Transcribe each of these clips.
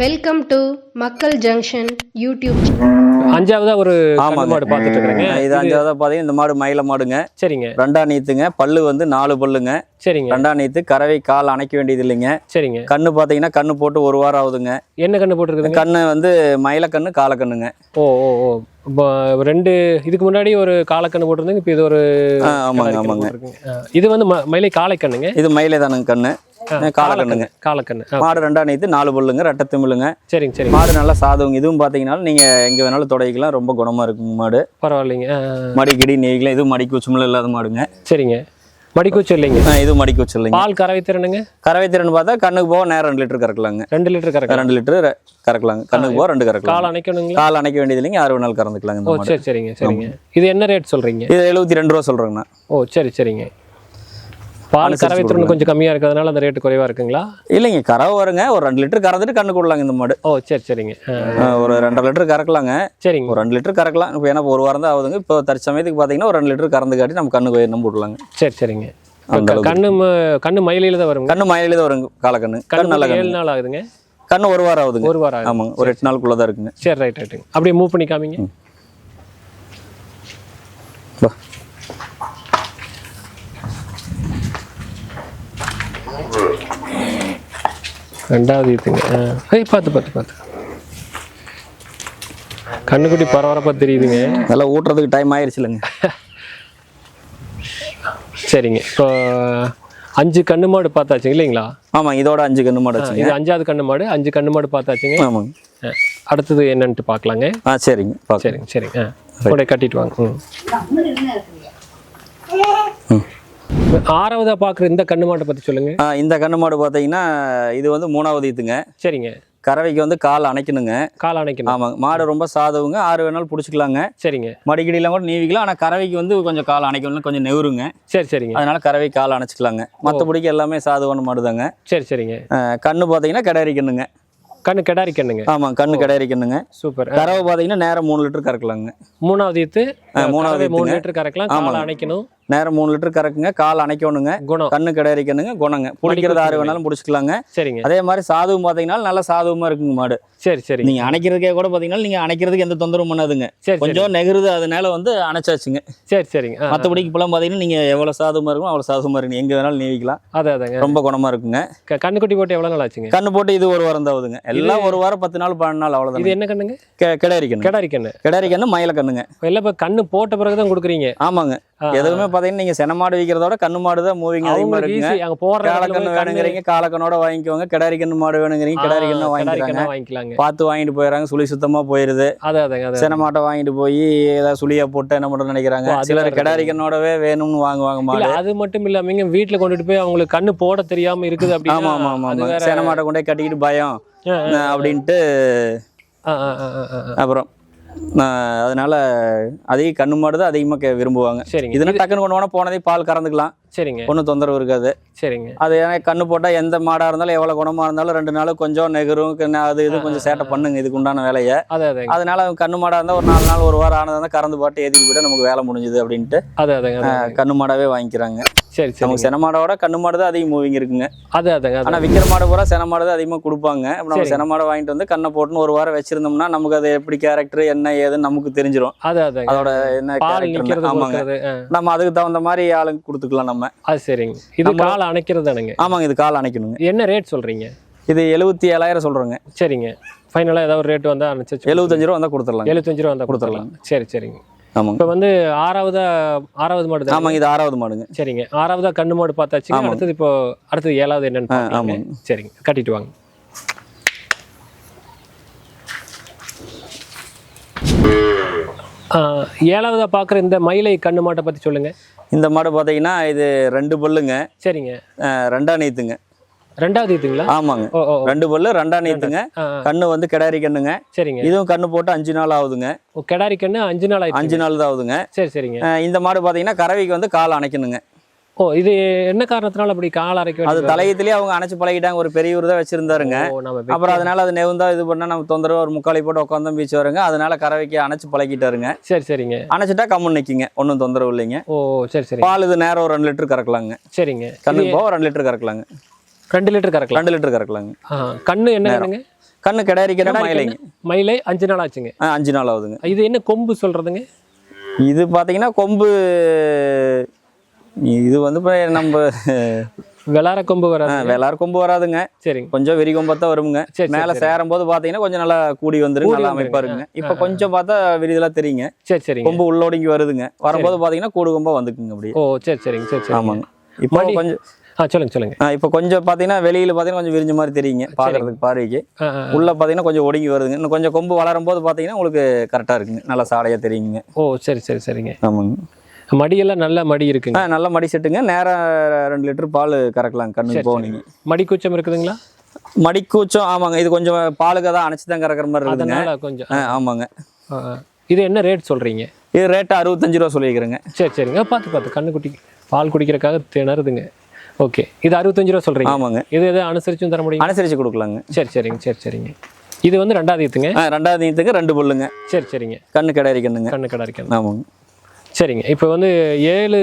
Welcome to Makkal junction YouTube அஞ்சாவதா ஒரு மாடு பார்த்துட்டு இருக்கிறேங்க இது அஞ்சாவதா பார்த்தீங்கன்னா இந்த மாடு மயில மாடுங்க. சரிங்க. ரெண்டா நீத்துங்க. பல்லு வந்து நாலு பல்லுங்க. சரிங்க. ரெண்டா நீத்து கறவை கால் அணைக்க வேண்டியது இல்லைங்க. சரிங்க. கண்ணு பார்த்தீங்கன்னா கண்ணு போட்டு ஒரு வாரம் ஆகுதுங்க. என்ன கண்ணு போட்டிருக்குதுங்க? கண்ணு வந்து மயில கண்ணு கால கண்ணுங்க. ஓ ஓ ஓ. இப்போ ரெண்டு இதுக்கு முன்னாடி ஒரு காலக்கண்ணு போட்டிருந்தீங்க இப்போ இது ஒரு ஆமாங்க ஆமாங்க. இது வந்து ம- மயிலை காளைக்கண்ணுங்க இது மயிலே தானுங்க கண்ணு. கால கண்ணுங்க காலக்கண்ணு. மாடு ரெண்டா நீத்து நாலு பல்லுங்க ரெட்டை திமிழுங்க சரிங்க சரிங்க. மாடு நல்லா சாதவங்க இதுவும் பார்த்தீங்கன்னா நீங்க எங்க வேணாலும் தொடங்கிக்கலாம் ரொம்ப குணமா இருக்குங்க மாடு. பரவாயில்லைங்க. ஆ, ஆ, மடி கிடி நெய்க்கலாம் இதுவும் மடிக்கு உச்சுமல இல்லாத மாடுங்க. சரிங்க. மடிக்கூச்சு இல்லைங்க. ஆ, இதுவும் மடிக்கு வச்சு இல்லைங்க. பால் கறவை திறனுங்க? கறவை திறன் பார்த்தா கண்ணுக்கு போக நேரம் ரெண்டு லிட்டர் கறக்கலாங்க. ரெண்டு லிட்டர் கறக்கலாம் ரெண்டு லிட்டர் கறக்கலாங்க. கண்ணுக்கு போக ரெண்டு கறக்கலாம் கால் அணைக்கணுங்களா? கால் அணைக்க வேண்டியது இல்லைங்க ஆறு வேணாலும் கறந்துக்கலாங்க சரி சரிங்க சரிங்க. இது என்ன ரேட் சொல்றீங்க? இது எழுபத்தி ரெண்டு ரூபா சொல்றேங்கண்ணா. ஓ சரி சரிங்க. பால் கறவை திறன் கொஞ்சம் கம்மியா இருக்கிறதுனால அந்த ரேட்டு குறைவா இருக்குங்களா? இல்லைங்க கறவை வருங்க. ஒரு ரெண்டு லிட்டர் கறந்துட்டு கண்ணு கொடுலாங்க இந்த மாடு. ஓ சரி சரிங்க. ஒரு ரெண்டரை லிட்டர் கறக்கலாங்க. சரிங்க. ஒரு ரெண்டு லிட்டர் கறக்கலாம். இப்போ ஏன்னா ஒரு வாரம் தான் ஆகுதுங்க. இப்போ தற்சமயத்துக்கு பார்த்தீங்கன்னா ஒரு ரெண்டு லிட்டர் கறந்து காட்டி நம்ம கண்ணு நம்ம போடலாங்க. சரி சரிங்க. கண்ணு கண்ணு மயிலையில தான் வருங்க? கண்ணு மயிலே தான் வருங்க காலக்கண்ணு. கண்ணு நல்ல ஏழு நாள் ஆகுதுங்க? கண்ணு ஒரு வாரம் ஆகுதுங்க. ஒரு வாரம் ஆமாங்க ஒரு எட்டு நாளுக்குள்ள தான் இருக்குங்க. சரி ரைட் ரைட்டுங்க அப்படியே மூவ் பண்ணி காமிங்க. ரெண்டாவது ஆ. ஏய் பார்த்து பார்த்து பார்த்து. கண்ணுக்குட்டி பரபரப்பா தெரியுதுங்க. நல்லா ஊட்டுறதுக்கு டைம் ஆயிருச்சு இல்லைங்க சரிங்க. இப்போ அஞ்சு கண்ணு மாடு பார்த்தாச்சுங்க இல்லைங்களா? ஆமாங்க இதோட அஞ்சு கண்ணு மாடு இது அஞ்சாவது கண்ணு மாடு அஞ்சு கண்ணு மாடு பார்த்தாச்சுங்க. ஆமாங்க. அடுத்தது என்னன்ட்டு பார்க்கலாங்க. ஆ சரிங்க. சரிங்க சரிங்க. ஆ கூட கட்டிட்டு வாங்க. ம். ஆறாவதா பார்க்குற இந்த கண்ணு மாட்டை பற்றி சொல்லுங்க. ஆ, இந்த கண்ணு மாடு பார்த்தீங்கன்னா இது வந்து மூணாவது ஈத்துங்க. சரிங்க. கறவைக்கு வந்து கால் அணைக்கணுங்க. கால் அணைக்கணும். ஆமாங்க. மாடு ரொம்ப சாதவுங்க. ஆறு வேணாலும் பிடிச்சிக்கலாங்க. சரிங்க. மடிக்கடியெல்லாம் கூட நீவிக்கலாம். ஆனால் கறவைக்கு வந்து கொஞ்சம் கால் அணைக்கணும் கொஞ்சம் நெவுருங்க. சரி சரிங்க. அதனால கறவை கால் அணைச்சிக்கலாங்க. மற்றபடிக்கு எல்லாமே சாதுவான மாடுதாங்க. சரி சரிங்க. கண்ணு பார்த்தீங்கன்னா கிடாரி கண்ணுங்க கண்ணு கெடாரி கண்ணுங்க ஆமாம் கண்ணு கிடாரி கண்ணுங்க சூப்பர். கறவை பார்த்தீங்கன்னா நேரம் மூணு லிட்டர் கறக்கலாங்க. மூணாவது மூணாவது மூணு. லிட்டர் கறக்கலாம். காலை ஆமாங்க. அணைக்கணும். நேரம் மூணு லிட்டர் கறக்குங்க கால் அணைக்கணுங்க குணம். கண்ணு கிடாரி கண்ணுங்க குணங்க பிடிக்கிறது ஆறு வேணாலும் பிடிச்சிக்கலாங்க. சரிங்க. அதே மாதிரி சாதுவும் பார்த்தீங்கன்னா நல்லா சாதுவமாக இருக்குங்க மாடு. சரி சரி. நீங்கள் அணைக்கிறதுக்கே கூட பார்த்தீங்கன்னா நீங்கள் அணைக்கிறதுக்கு எந்த தொந்தரவும் பண்ணாதுங்க. கொஞ்சம் நெகிருது அதனால வந்து அணைச்சாச்சுங்க. சரி சரிங்க. மற்றபடிக்கு இப்போலாம் பார்த்தீங்கன்னா நீங்கள் எவ்வளோ சாதுமாக இருக்கும் அவ்வளோ சாதுமாக இருக்கும் எங்கே வேணாலும் நீவிக்கலாம். அதான் அதாங்க. ரொம்ப குணமாக இருக்குங்க. கண்ணுக்குட்டி போட்டு எவ்வளோ நாள் ஆச்சுங்க? கண்ணு போட்டு இது ஒரு வாரம் தாவுதுங்க. எல்லாம் ஒரு வாரம் பத்து நாள் பன்னெண்டு நாள் இது அவ்வளோதான் என்ன கண்ணுங்க? கிடாரி கண்ணு கெடாரி கண்ணு கிடாரி கண்ணு மயில கண்ணுங்க எல்லாம் இப்போ கண்ணு போட்ட பிறகு தான் கொடுக்குறீங்க. ஆமாங்க. எதுவுமே பார்த்தீங்கன்னா நீங்கள் சென மாடு விற்கிறதோட கண்ணு மாடு தான் மூவிங் அவங்களுக்கு இருக்குங்க. அங்கே போடுற காலக்கண்ணு வேணுங்கிறீங்க காலக்கண்ணோட வாங்கிக்கோங்க. கிடாரி கண்ணு மாடு வேணுங்கிறீங்க கிடாரி கண்ணு வாங்கிக்கிறாங்க பார்த்து வாங்கிட்டு போயிடறாங்க சுழி சுத்தமாக போயிடுது அதான் அதாங்க அதான் சென மாட்டை வாங்கிட்டு போய் ஏதாவது சுழியா போட்டு என்ன பண்ணுறதுன்னு நினைக்கிறாங்க. சிலர் கிடாரி கண்ணோடவே வேணும்னு வாங்குவாங்க மாடு. அது மட்டும் இல்லாம வீட்டுல கொண்டுட்டு போய் அவங்களுக்கு கண்ணு போட தெரியாம இருக்குது ஆமா ஆமா ஆமா ஆமா. சென மாட்டை கொண்டே கட்டிக்கிட்டு பயம். அப்படின்ட்டு. அப்புறம் அதனால அதிக கண்ணு மாடு தான் அதிகமாக விரும்புவாங்க. சரிங்க. இதுனா டக்குன்னு கொண்டு போனால் போனதே பால் கறந்துக்கலாம். சரிங்க. ஒன்றும் தொந்தரவு இருக்காது. சரிங்க. அது ஏன்னா கண்ணு போட்டால் எந்த மாடாக இருந்தாலும் எவ்வளோ குணமாக இருந்தாலும் ரெண்டு நாள் கொஞ்சம் நெகரும் அது இது கொஞ்சம் சேட்டை பண்ணுங்க இதுக்கு உண்டான வேலையை. அதனால கண்ணு மாடாக இருந்தால் ஒரு நாலு நாள் ஒரு வாரம் ஆனதாக கறந்து பாட்டு ஏற்றிட்டு போயிட்டா நமக்கு வேலை முடிஞ்சுது அப்படின்ட்டு கண்ணு மாடாவே வாங்கிக்கிறாங்க. சரி சரி நமக்கு கண்ணு மாடு தான் அதிகம் மூவிங் இருக்குங்க. அது அது ஆனால் விற்கிற மாடு பூரா சென மாடு தான் அதிகமாக கொடுப்பாங்க. அப்ப நம்ம சரி. சென மாடை வாங்கிட்டு வந்து கண்ணை போட்டுன்னு ஒரு வாரம் வச்சிருந்தோம்னா நமக்கு அது எப்படி கேரக்டர் என்ன ஏதுன்னு நமக்கு தெரிஞ்சிரும். அது அதாங்க அதோட என்ன கேரக்டர் ஆமாங்க. நம்ம அதுக்கு தகுந்த மாதிரி ஆளுங்க கொடுத்துக்கலாம் நம்ம. அது சரிங்க. இது காலை அணைக்கிறது தானுங்க. ஆமாங்க இது கால் அணைக்கணுங்க. என்ன ரேட் சொல்றீங்க? இது எழுபத்தி ஏழாயிரம் சொல்கிறோங்க சரிங்க. ஃபைனலாக ஏதாவது ஒரு ரேட் வந்தா அனுப்பிச்சு எழுபத்தஞ்சு ரூபா வந்தால் கொடுத்துடலாங்க. எழுபத்தஞ்சு ரூபா வந்தா கொடுத்துடலாம். கொடுத்துடலாம் சரி சரிங்க. ஆமாங்க. இப்போ வந்து ஆறாவதா ஆறாவது மாடு ஆமாங்க இது ஆறாவது மாடுங்க. சரிங்க. ஆறாவதா கண்ணு மாடு பார்த்தாச்சுங்க ஆமாங்க. அடுத்தது இப்போ அடுத்தது ஏழாவது என்னன்னு. ஆமாங்க. சரிங்க. கட்டிட்டு வாங்க. ஏழாவதா பார்க்குற இந்த மயிலை கண்ணு மாட்டை பற்றி சொல்லுங்க. இந்த மாடு பார்த்தீங்கன்னா இது ரெண்டு பல்லுங்க. சரிங்க. அஹ் ரெண்டா நீத்துங்க. ரெண்டாவது இதுங்களா ஆமாங்க. ரெண்டு பல்லு ரெண்டா நீத்துங்க ஆ, ஆ. கண்ணு வந்து கிடாரி கண்ணுங்க. சரிங்க. இதுவும் கண்ணு போட்டு அஞ்சு நாள் ஆகுதுங்க. கெடாரி கண்ணு அஞ்சு நாள் அஞ்சு நாள் தான் ஆகுதுங்க. சரி சரிங்க. இந்த மாடு பார்த்தீங்கன்னா கறவைக்கு வந்து கால் அணைக்கணுங்க. ஓ இது என்ன காரணத்தினால அப்படி கால் அரைக்க அது தலையத்திலேயே அவங்க அணைச்சு பழகிட்டாங்க. ஒரு பெரியவர் தான் வச்சிருந்தாருங்க. அப்புறம் அதனால அது நெவுந்தா இது பண்ணா நம்ம தொந்தரவு ஒரு முக்காலி போட்டு உட்காந்து பீச்சு வருங்க. அதனால கறவைக்கு அணைச்சு பழகிட்டாருங்க. சரி சரிங்க. அணைச்சிட்டா கம்முன்னு நிற்கிங்க ஒன்றும் தொந்தரவு இல்லைங்க. ஓ சரி சரி பால் இது நேரம் ஒரு ரெண்டு லிட்டர் கறக்கலாங்க. சரிங்க. கண்ணுக்கு போக ரெண்டு லிட்டர் கறக்கலாங்க. ரெண்டு லிட்டர் கறக்கலாம். ரெண்டு லிட்டர் கறக்கலாங்க. கண்ணு என்ன கண்ணு கிடாரிக்கணும் மயிலைங்க. மயிலை அஞ்சு நாள் ஆச்சுங்க. அஞ்சு நாள் ஆகுதுங்க. இது என்ன கொம்பு சொல்றதுங்க? இது பார்த்தீங்கன்னா கொம்பு இது வந்து இப்போ நம்ம வெளார கொம்பு வராது வெள்ளார் கொம்பு வராதுங்க. சரிங்க. கொஞ்சம் வெறி கொம்பத்தான் வருங்க சரி, சரி, மேலே சரி. சேரும் போது பார்த்தீங்கன்னா கொஞ்சம் நல்லா கூடி வந்துருங்க கூடி நல்லா. அமைப்பா இருக்குங்க. இப்போ கொஞ்சம் பார்த்தா விரிதெல்லாம் தெரியுங்க. சரி சரிங்க. கொம்பு உள்ளோடிங்கி வருதுங்க. வரும்போது பார்த்தீங்கன்னா கூடு கொம்பா வந்துக்குங்க அப்படியே. ஓ சரி சரிங்க சரி சரி ஆமாங்க. இப்போ கொஞ்சம் ஆ சொல்லுங்க சொல்லுங்க. இப்போ கொஞ்சம் பார்த்தீங்கன்னா வெளியில பார்த்தீங்கன்னா கொஞ்சம் விரிஞ்ச மாதிரி தெரியுங்க பார்க்கறதுக்கு பார்வைக்கு. உள்ள பார்த்தீங்கன்னா கொஞ்சம் ஒடுங்கி வருதுங்க. இன்னும் கொஞ்சம் கொம்பு வளரும் போது பார்த்தீங்கன்னா உங்களுக்கு கரெக்டாக இருக்குங்க. நல்லா சாடையாக தெரியுங்க. ஓ சரி சரி சரிங்க. ஆமாங்க. மடியெல்லாம் நல்ல மடி இருக்குங்க. நல்ல மடி செட்டுங்க. நேரம் ரெண்டு லிட்டர் பால் கறக்கலாங்க கண்ணுக்கு போனீங்க மடி கூச்சம் இருக்குதுங்களா? மடிக்கூச்சம் ஆமாங்க. இது கொஞ்சம் பாலுக்கு தான் அணைச்சி தான் கறக்கிற மாதிரி இருக்குதுங்க. அதனால கொஞ்சம். ஆமாங்க. இது என்ன ரேட் சொல்றீங்க? இது ரேட்டு அறுபத்தஞ்சு ரூபா சொல்லியிருக்கிறேங்க. சரி சரிங்க. பார்த்து பார்த்து கண்ணு குட்டி பால் குடிக்கிறக்காக திணறுதுங்க. ஓகே. இது அறுபத்தஞ்சு ரூபா சொல்றீங்க? ஆமாங்க. இது எதாவது அனுசரிச்சும் தர முடியும்? அனுசரித்து கொடுக்கலாங்க. சரி சரிங்க சரி சரிங்க. இது வந்து ரெண்டாவது ஈத்துங்க? ரெண்டாவது நீத்துக்கு ரெண்டு புல்லுங்க. சரி சரிங்க. கண்ணு கிடாரி கண்ணுங்க கண்ணு கடை இருக்கணும். ஆமாங்க. சரிங்க. இப்போ வந்து ஏழு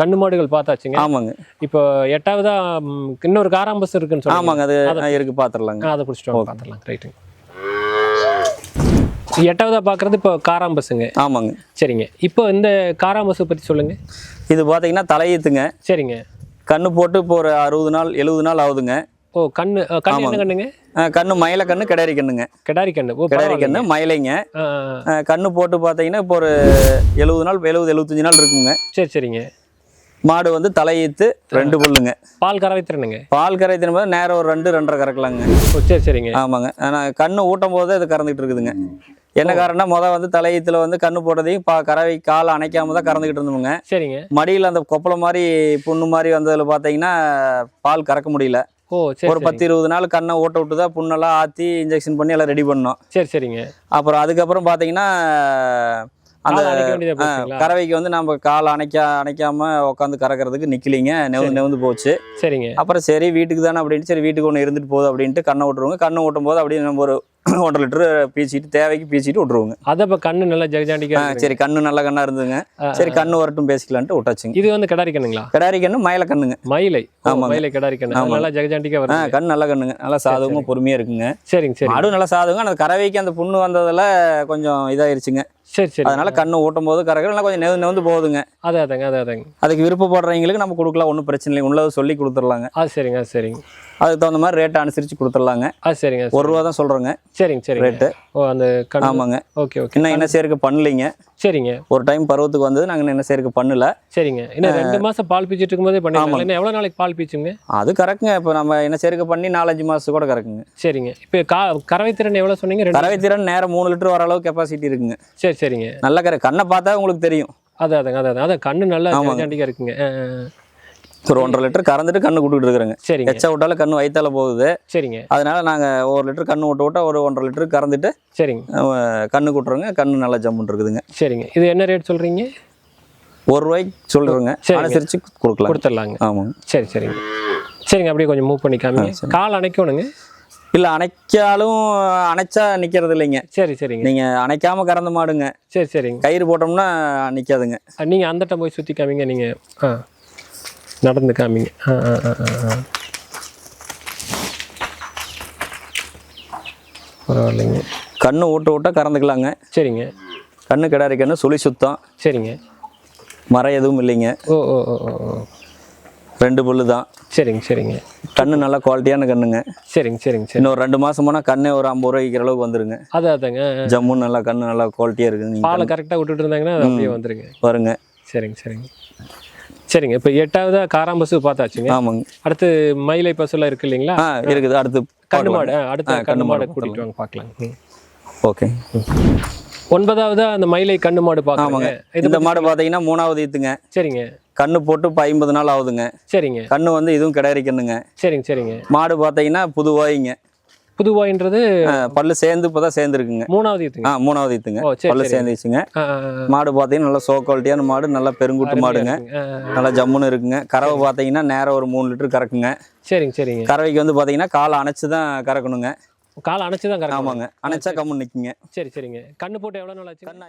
கண்ணு மாடுகள் பார்த்தாச்சுங்க. ஆமாங்க. இப்போ எட்டாவதா இன்னொரு காராம்பஸ் இருக்குன்னு சொல்லுவாங்க ஆமாங்க அது இருக்கு பார்த்துடலாங்க. அதை பிடிச்சிட்டு பார்த்துடலாம். ரைட்டுங்க எட்டாவதா பார்க்குறது இப்போ காராம்பஸுங்க ஆமாங்க. சரிங்க. இப்போ இந்த காராம்பஸை பற்றி சொல்லுங்க. இது பார்த்தீங்கன்னா தலையீத்துங்க. சரிங்க. கண்ணு போட்டு இப்போ ஒரு அறுபது நாள் எழுபது நாள் ஆகுதுங்க. ஓ கண்ணு கண்ணு என்ன கண்ணுங்க? கண்ணு மயில கண்ணு கிடாரி கண்ணுங்க. கிடாரி கண்ணு. கிடாரி. கண்ணு மயிலைங்க. கண்ணு போட்டு பார்த்தீங்கன்னா இப்போ ஒரு எழுபது நாள் எழுபது எழுபத்தஞ்சு நாள் இருக்குங்க. சரி சரிங்க. மாடு வந்து தலையீத்து ரெண்டு புல்லுங்க. பால் கறவை திறனுங்க. பால் கரை தினம்போது நேரம் ஒரு ரெண்டு ரெண்டரை கறக்கலாங்க. சரி சரிங்க. ஆமாங்க. ஆனால் கண்ணு ஊட்டும் போது அது கறந்துக்கிட்டு இருக்குதுங்க. என்ன காரணம்னா முத வந்து தலையீத்துல வந்து கண்ணு போட்டதையும் பா கறவை கால் அணைக்காம தான் கறந்துக்கிட்டு இருந்தோமுங்க சரிங்க. மடியில் அந்த கொப்பளம் மாதிரி புண்ணு மாதிரி வந்ததில் பார்த்தீங்கன்னா பால் கறக்க முடியல. ஓ சரி ஒரு பத்து இருபது நாள் கண்ணை ஓட்ட விட்டு தான் புண்ணெல்லாம் ஆற்றி இன்ஜெக்ஷன் பண்ணி எல்லாம் ரெடி பண்ணோம். சரி சரிங்க. அப்புறம் அதுக்கப்புறம் பார்த்தீங்கன்னா அந்த கறவைக்கு வந்து நம்ம கால் அணைக்க அணைக்காம உட்காந்து கறக்கிறதுக்கு நிக்கலிங்க. நெவுந்து நெவுந்து போச்சு. சரிங்க. அப்புறம் சரி வீட்டுக்கு தானே அப்படின்ட்டு சரி வீட்டுக்கு ஒன்று இருந்துட்டு போகுது அப்படின்ட்டு கண்ணை விட்டுருவோங்க கண்ணை ஓட்டும் போது அப்படியே நம்ம ஒரு ஒன்றரை லிட்டரு பீச்சிட்டு தேவைக்கு பீச்சிட்டு விட்ருவோங்க அதை இப்போ கண்ணு நல்லா ஜெகஜாண்டிக்கா சரி கண்ணு நல்ல கண்ணா இருந்துங்க ஆ, சரி கண்ணு வரட்டும் பேசிக்கலான்ட்டு விட்டாச்சுங்க. இது வந்து கிடாரி கண்ணுங்களா? கிடாரி கண்ணு மயில கண்ணுங்க. மயிலை? ஆமாங்க. மயிலை கிடாரி கண்ணு. நல்லா ஜெகஜாண்டிக்கா ஆ வருது கண்ணு நல்ல கண்ணுங்க. நல்லா சாதகமா பொறுமையா இருக்குங்க. சரிங்க சரி. மாடும் நல்லா சாதகம் அந்த கறவைக்கு அந்த புண்ணு வந்ததுல கொஞ்சம் இதாயிருச்சுங்க. சரி சரி. அதனால கண்ணு ஊட்டும் போது நல்லா கொஞ்சம் நெவு நெவுந்து போகுதுங்க. அது அதாங்க அது அதாங்க. அதுக்கு விருப்பப்படுறவங்களுக்கு நம்ம கொடுக்கலாம். ஒன்றும் பிரச்சனை இல்லை உள்ளது சொல்லி கொடுத்துர்லாங்க அது சரிங்க அது சரிங்க. அதுக்கு தகுந்த மாதிரி ரேட் அனுசரிச்சு கொடுத்துர்லாங்க அது சரிங்க ஒரு ரூபா தான் சொல்றோங்க. சரிங்க சரிங்க. ரேட்டு ஓ அந்த ஆமாங்க. Okay okay. இன்னும் என்ன சேர்க்க பண்ணலைங்க. சரிங்க. ஒரு டைம் பருவத்துக்கு வந்தது நாங்கள் என்ன சேர்க்க பண்ணல. சரிங்க. இன்னும் ரெண்டு மாசம் பால் பீச்சிட்டு இருக்கும்போதே பண்ணிருக்காங்க இன்னும் எவ்வளவு நாளைக்கு பால் பீச்சுங்க? அது கரெக்டுங்க. இப்போ நம்ம என்ன சேர்க்க பண்ணி நாலஞ்சு மாதம் கூட கறக்குங்க சரிங்க. இப்போ கா கறவை திறன் எவ்வளவு சொன்னீங்க? கறவை திறன் நேரம் மூணு லிட்டர் வர அளவு கெப்பாசிட்டி இருக்குங்க. சரி சரிங்க. நல்ல கரை கண்ணை பார்த்தா உங்களுக்கு தெரியும். அது அதாங்க அது அதான். கண்ணு நல்லா இருக்குங்க. ஒரு ஒன்றரை லிட்டர் கறந்துட்டு கண்ணு கொடுத்துட்டு இருக்கிறேங்க. சரிங்க. எச்சா விட்டாலும் கண்ணு வயித்தால போகுது. சரிங்க. அதனால நாங்கள் ஒரு லிட்டர் கண்ணு விட்டு விட்டா ஒரு ஒன்றரை லிட்டர் கறந்துட்டு சரிங்க. கண்ணு கூட்டுறோங்க. கண்ணு நல்லா ஜம்முன்னு இருக்குதுங்க. சரிங்க. இது என்ன ரேட் சொல்றீங்க? ஒரு ரூபாய்க்கு சொல்கிறோங்க. அனுசரித்து கொடுக்கலாம் கொடுத்துடலாங்க. ஆமாங்க. சரி சரிங்க. சரிங்க அப்படியே கொஞ்சம் மூவ் பண்ணி காமிங்க. கால் அணைக்கணுங்க. இல்லை அணைச்சாலும் அணைச்சா நிற்கிறது இல்லைங்க. சரி சரிங்க. நீங்கள் அணைக்காம கறந்த மாடுங்க. சரி சரிங்க. கயிறு போட்டோம்னா நிற்காதுங்க அஹ் நீங்க அந்த டம் போய் சுத்தி காமிங்க நீங்க ஆ. நடந்து காமிங்க. ஆ ஆ ஆ ஆ, பரவாயில்லைங்க. கண்ணு ஊட்ட விட்டா கறந்துக்கலாங்க. சரிங்க. கண்ணு கிடாரி கண்ணு சுழி சுத்தம். சரிங்க. மரம் எதுவும் இல்லைங்க. ஓ ஓ ஓ ஓ ரெண்டு புல்லு தான். சரிங்க சரிங்க. கண்ணு நல்லா குவாலிட்டியான கண்ணுங்க. சரிங்க சரிங்க சரி. இன்னும் ஒரு ரெண்டு மாசம் போனால் கண்ணே ஒரு ஐம்பது ரூபாய்க்கு விற்கிற அளவுக்கு வந்துருங்க. அது அதாங்க. ஜம்முன்னு நல்லா கண்ணு நல்லா குவாலிட்டியாக இருக்குது நீங்கள் பாலை கரெக்டாக விட்டுட்டு இருந்தாங்கன்னா அது அப்படியே வந்துருங்க. பாருங்க சரிங்க சரிங்க. சரிங்க. இப்போ எட்டாவதா காராம்பசு பார்த்தாச்சுங்க. ஆமாங்க. அடுத்து மயிலை பசுலாம் இருக்கு இல்லைங்களா? இருக்குது. அடுத்து கண்ணு. மாடு. அடுத்த கண்ணு மாடை கூட்டிட்டு வாங்க பார்க்கலாம். ஓகே. ஒன்பதாவதா அந்த மயிலை கண்ணு மாடு பார்க்கலாங்க இந்த மாடு பார்த்தீங்கன்னா மூணாவது ஈத்துங்க. சரிங்க. கண்ணு போட்டு இப்போ ஐம்பது நாள் ஆகுதுங்க. சரிங்க. கண்ணு வந்து இதுவும் கிடாரி கண்ணுங்க. சரிங்க சரிங்க. மாடு பார்த்தீங்கன்னா புதுவாயிங்க புதுவாயின்றது பல்லு சேர்ந்து இப்போ தான் சேர்ந்துருக்குங்க. மூணாவது ஈத்துங்க. ஆ மூணாவது ஈத்துங்க. பல்லு சரி. சேர்ந்துச்சுங்க. மாடு பார்த்தீங்கன்னா நல்லா சோ குவாலிட்டியான மாடு நல்லா பெருங்குட்டு மாடுங்க. நல்லா ஜம்முன்னு இருக்குங்க. கறவை பார்த்தீங்கன்னா நேரம் ஒரு மூணு லிட்டர் கறக்குங்க. சரிங்க சரிங்க. கறவைக்கு வந்து பார்த்தீங்கன்னா காலை அணைச்சு தான் கறக்கணுங்க. காலை அணைச்சு தான் கரெக்ட் ஆமாங்க. அணைச்சா கம்முன்னு நிற்குங்க சரி சரிங்க. கண்ணு போட்டு எவ்வளோ நாள் ஆச்சு கண்ணு